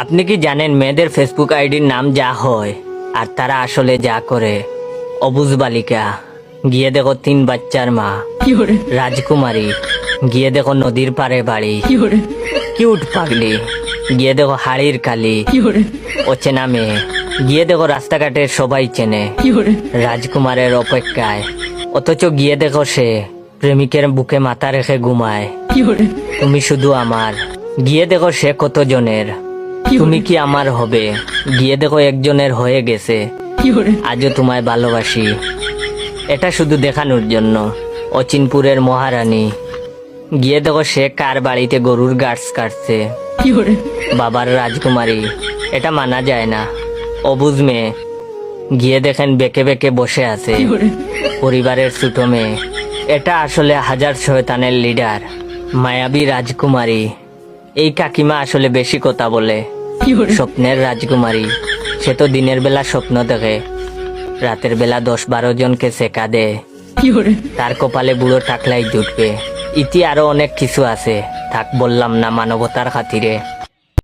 আপনি কি জানেন মেয়েদের ফেসবুক আইডির নাম যা হয় আর তারা আসলে যা করে? অবুজ বালিকা গিয়ে দেখো তিন বাচ্চার মা। রাজকুমারী গিয়ে দেখো নদীর পারে বাড়ি। কিউট পাগলি গিয়ে দেখো হাড়ির কালি। অচেনা মেয়ে গিয়ে দেখো রাস্তাঘাটে সবাই চেনে। রাজকুমারের অপেক্ষায়। অথচ গিয়ে দেখো সে প্রেমিকের বুকে মাথা রেখে ঘুমায়। তুমি শুধু আমার। গিয়ে দেখো সে কতজনের। তুমি কি আমার হবে? গিয়ে দেখো একজনের হয়ে গেছে। আজও তোমায় ভালোবাসি। এটা শুধু দেখানোর জন্য। অচিনপুরের মহারানী। গিয়ে দেখো সে কার বাড়িতে গরুর গাছ কাটছে। বাবার রাজকুমারী। এটা মানা যায় না। অবুজ মেয়ে। গিয়ে দেখেন বেঁকে বেঁকে বসে আছে। পরিবারের ছোট মেয়ে। এটা আসলে হাজার শয়তানের লিডার। মায়াবী রাজকুমারী। এই কাকিমা আসলে বেশি কথা বলে। স্বপ্নের রাজকুমারী সে তো দিনের বেলা স্বপ্ন দেখে। রাতের বেলা দশ বারো জনকে সেকা দেয় তার কপালে বুড়ো থাকলাই জুটবে। ইতি আরও অনেক কিছু আছে। থাক বললাম না মানবতার খাতিরে